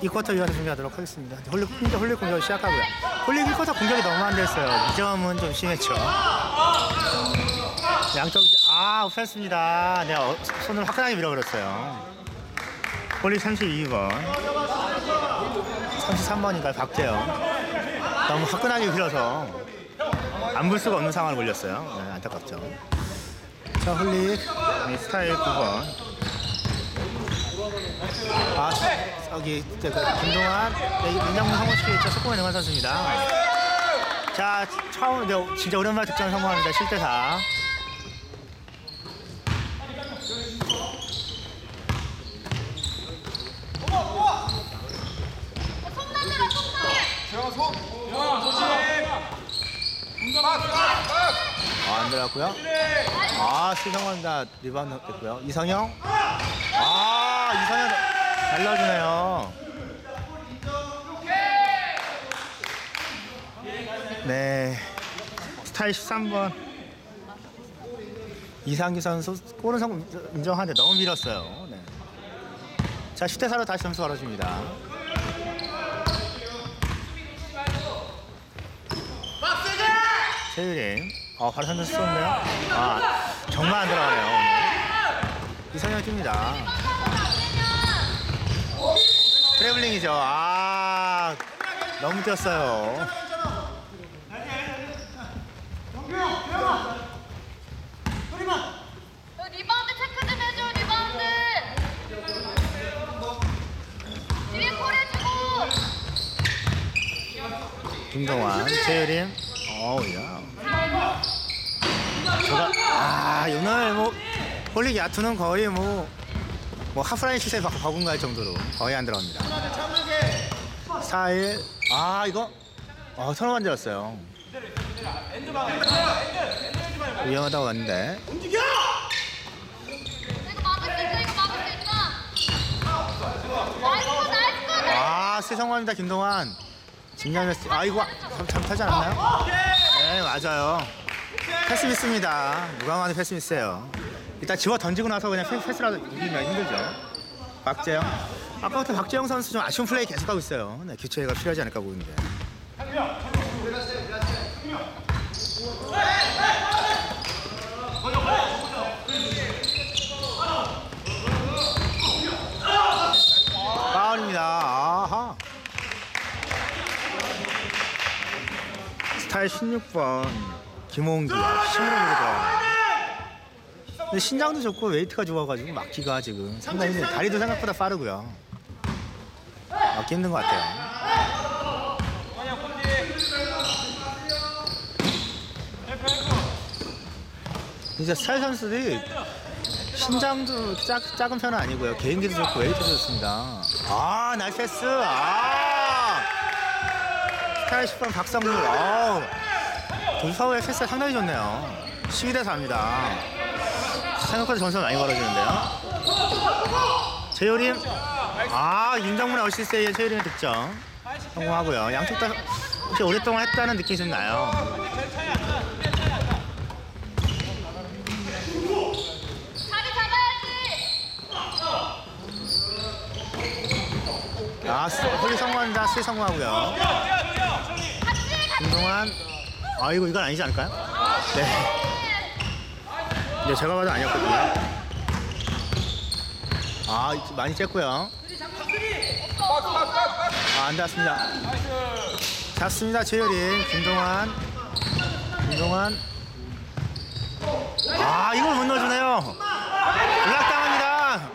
이 쿼터 이어서 준비하도록 하겠습니다. 홀리, 이제 홀리 공격 시작하고요. 홀리 1쿼터 공격이 너무 안 됐어요. 이 점은 좀 심했죠. 양쪽, 아, 없었습니다. 내가 어, 손을 화끈하게 밀어버렸어요. 홀리 32번. 33번인가요? 박재영. 너무 화끈하게 밀어서 안 볼 수가 없는 상황을 걸렸어요. 네, 안타깝죠. 자, 네, 스타일 9번. 아, 저, 그, 김동환, 네, 민정문 성공시켜 있죠. 속공의 능한 선수입니다. 자, 처음 네, 진짜 오랜만에 득점 성공합니다. 7대 4. 아, 안 들어갔고요. 아, 수성원다 리바운드 됐고요. 이성영. 잘 넣어주네요. 네. 스타일 13번. 이상기 선수 골은 성 인정하는데 너무 밀었어요. 네. 자, 10대 4로 다시 점수 벌어집니다. 최유림. 어, 바로 선수 쏘는데요. 아, 정말 안 들어가네요. 이성영 뜁니다. 트래블링이죠. 아, 너무 뛰었어요. 어, 리바운드 체크 좀 해줘 리바운드 뒤에 콜 해주고 김동완, 최유림. 어우, 야. 제가, 아, 오늘 뭐, 홀릭 야투는 거의 뭐, 뭐, 하프라인 시세 바- 버금갈 정도로 거의 안 들어갑니다. 4일. 아, 이거, 어, 선호 만들었어요. 위험하다고 왔는데. 나이스 아, 세성화입니다, 김동완. 진양했어. 아, 이거 잘- 잘못하지 않았나요? 네, 맞아요. 패스 미스입니다. 누가 봐도 패스 미스예요. 일단 집어 던지고 나서 그냥 패- 패스라도 이기면 힘들죠. 박재영. 아까부터 박재영 선수 좀 아쉬운 플레이 계속하고 있어요. 네, 교체가 필요하지 않을까 보이는데. 파울입니다. 아하. 스타일 16번 김홍기 심으로. 근데 신장도 좋고 웨이트가 좋아가지고 막기가 지금 상당히 힘들어요. 다리도 생각보다 빠르고요. 막기 힘든 것 같아요. 이제 스타일 선수들이 신장도 작, 작은 편은 아니고요. 개인기도 좋고 웨이트도 좋습니다. 아, 나이스 패스. 아. 스타일 10번 박성률. 어우. 돌파우의 패스가 상당히 좋네요. 12대 4입니다. 생각보다 점수가 많이 벌어지는데요. 최효림. 아, 윤정문의 어시스트에 최효림의 득점. 성공하고요. 양쪽 다 혹시 오랫동안 했다는 느낌이 좀 나요. 아, 스- 홀리 성공합니다. 스 성공하고요. 김동환. 아, 이거 이건 아니지 않을까요? 네. 네, 제가 봐도 아니었거든요. 아, 많이 쬐고요. 아, 안 닿았습니다. 닿습니다. 최열인, 김동환. 김동환. 아, 이걸 못 넣어주네요. 블락당합니다.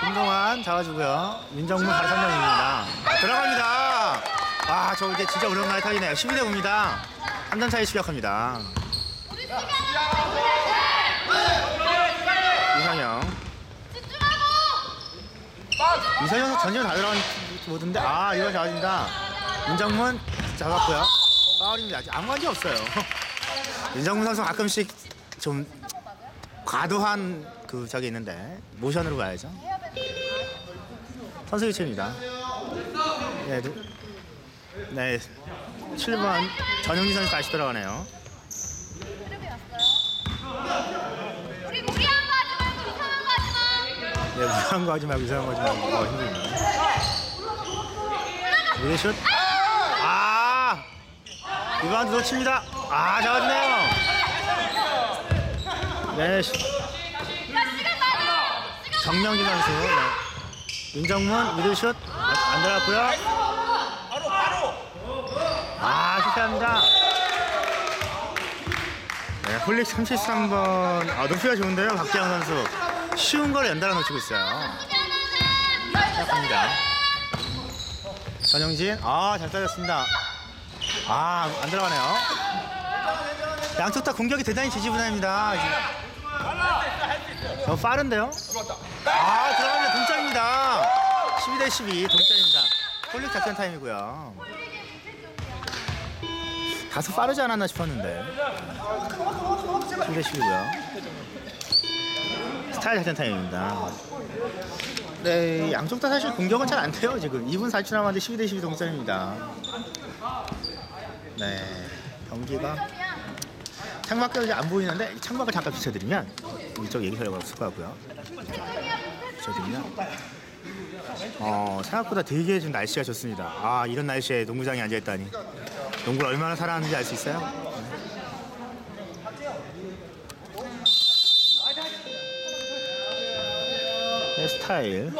김동환 잡아주고요. 민정문 바로 3점입니다. 들어갑니다. 아, 저 이제 진짜 오랜만에 타이네요. 12대 9입니다. 3점 차이 추격합니다. 이상형. 집중하고 이상형 선수 전혀 다 들어간 모드인데, 아, 이거 잡아줍니다. 민정문 잡았고요. 파울입니다. 아직 아무 관계 없어요. 민정문 선수 가끔씩 좀 과도한 그 저기 있는데, 모션으로 가야죠. 선수 교체입니다. 네, 누- 네, 7번 전용기 선수 다시 들어가네요. 흐름이 왔어요 우리 무리한 거 하지 말고 이상한 거 하지 마 네, 말고 이상한 거 하지 말고 어, 힘듭니다. 무대슛. 아! 리바운드 놓칩니다. 아, 잡아주네요. 네. 시간 정명진 선수. 네. 윤정문 미들슛 안, 안 들어갔고요. 아, 실패합니다. 네, 홀릭 33번. 아, 높이가 좋은데요, 박재영 선수. 쉬운 걸 연달아 놓치고 있어요. 시작합니다. 전영진, 아, 잘 따졌습니다. 아, 안 들어가네요. 양쪽 다 공격이 대단히 지지분합니다. 저 빠른데요? 아, 들어갑니다. 동점입니다. 12 대 12, 동점입니다. 홀릭 작전 타임이고요. 다소 빠르지 않았나 싶었는데. 12대 10이고요. 스타일 작전 타임입니다. 네, 양쪽 다 사실 공격은 잘 안 돼요, 지금. 2분 4초 남았는데 12 대 12 동점입니다. 네, 경기가 창밖에 이제 안 보이는데 이 창밖을 잠깐 비춰드리면 이쪽 얘기 별로 없을 것 같고요. 비춰드리면 어, 생각보다 되게 좀 날씨가 좋습니다. 아 이런 날씨에 농구장에 앉아 있다니 농구를 얼마나 사랑하는지 알 수 있어요? 네, 스타일.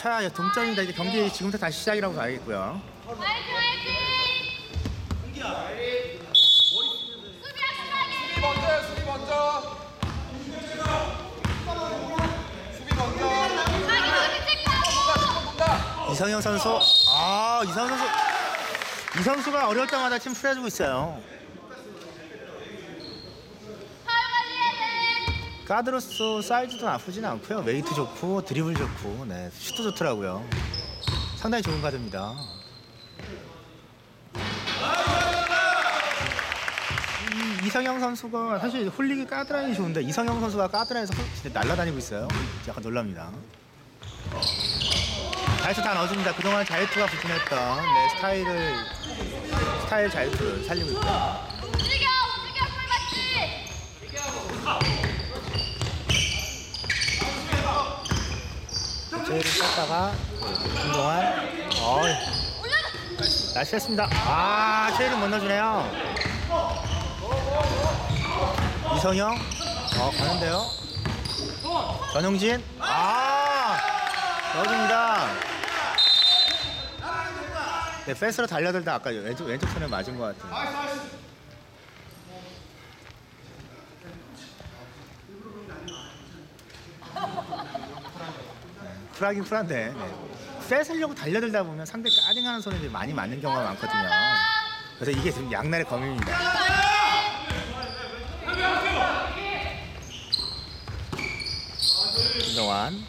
자, 이제 동점입니다. 이제 경기 지금부터 다시 시작이라고 봐야겠고요. 화이팅, 화이팅. 수비하지 말게. 수비 먼저요, 수비 먼저. 수비 먼저. 자기 수비 체크하고. 본다. 이성영 선수, 아 이성영 선수, 이 선수가 어려울 때마다 팀 풀어주고 있어요. 파울 가드로서 사이즈도 나쁘진 않고요. 웨이트 좋고 드리블 좋고, 네 슛도 좋더라고요. 상당히 좋은 가드입니다. 이 이성영 선수가 사실 홀릭이 까드라인이 좋은데 이성영 선수가 까드라인에서 홀- 진짜 날아다니고 있어요. 약간 놀랍니다. 자유투 다 넣어줍니다. 그동안 자유투가 불편했던 네, 스타일을 스타일 자유투를 살리고 있고요. 움직여, 움직여, 볼 맞지. 제를 쳤다가 김동환 어 날씨했습니다. 아 최일은 못 넣어주네요. 이성영 어 가는데요. 전용진. 아 넣어줍니다. 네 패스로 달려들다 아까 왼쪽, 왼쪽 손에 맞은 것 같아요 쿨하긴 쿨한데 네. 뺏으려고 달려들다 보면 상대 까딩하는 손이 많이 맞는 경우가 많거든요. 그래서 이게 지금 양날의 검입니다. 김동환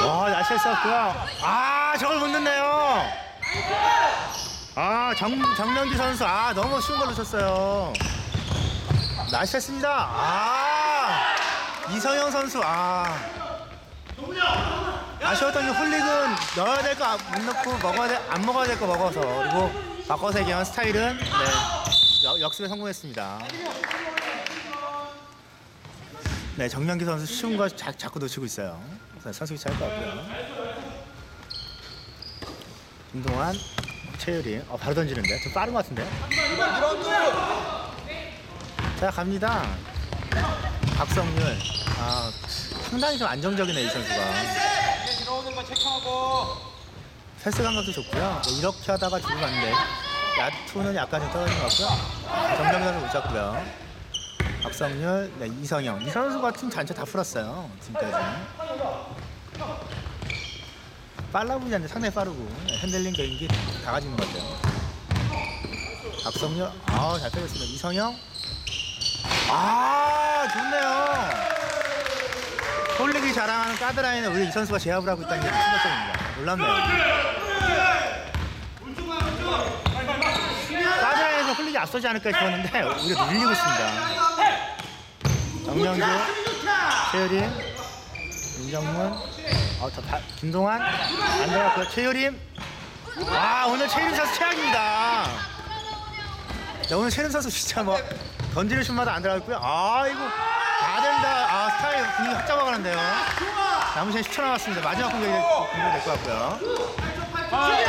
와 날씨 있었고요. 아 저걸 못 넣네요. 아 정, 정명기 선수 아 너무 쉬운 걸로 쳤어요. 나이스했습니다. 아 이성영 선수 아 아쉬웠던 게 홀릭은 넣어야 될거못 넣고 먹어야 될, 안 먹어야 될 거 먹어서 그리고 바꿔서 얘기한 스타일은 네, 역- 역습에 성공했습니다. 네 정명기 선수 쉬운 거 자, 자꾸 놓치고 있어요. 선수 교체할 것 같고요. 김동환, 최유리, 어, 바로 던지는데 좀 빠른 것 같은데. 자 갑니다. 박성률. 아 상당히 좀 안정적이네 이 선수가. 들어오는 거 체크하고. 패스 감각도 좋고요. 네, 이렇게 하다가 주고 갔는데 야투는 약간 좀 떨어진 것 같고요. 정명 선수 못 잡고요. 박성률, 네, 이성영. 이 선수가 팀 전체 다 풀었어요. 지금까지. 빨라 보이지 않는데 상당히 빠르고 네, 핸들링 개인기 다 가지고 있는 것 같아요. 박성률, 아우 잘 빼줬습니다. 이성영, 아 좋네요. 홀릭이 자랑하는 가드라인에 우리 이 선수가 제압을 하고 있다는 게 충격적입니다. 놀랍네요. 가드라인에서 홀릭이 앞서지 않을까 싶었는데 오히려 밀리고 있습니다. 정명주, 최유림, 윤정문, 어, 저 바- 김동환, 안 들어갔고요. 최유림. 아 오늘 최유림 선수 최악입니다. 네, 오늘 최른 선수 진짜 뭐 던지는 슛마다 안 들어갔고요. 아 이거 다 된다. 아 스타일 분위기 확 잡아가는데요. 남은 시간 10초 남았습니다. 마지막 공격이 공격이 될것 같고요. 8,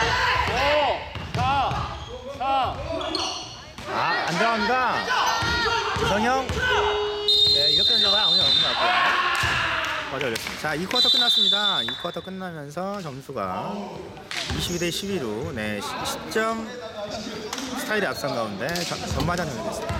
5, 4, 4. 아, 안 들어갑니다. 이성형. 네, 이렇게 던져봐야 아무 일 없는 것 같고요. 맞아 올렸습니다. 자, 2쿼터 끝났습니다. 2쿼터 끝나면서 점수가 22대 12로 네, 10점 스타일의 앞선 가운데 전- 전반전 정리됐습니다.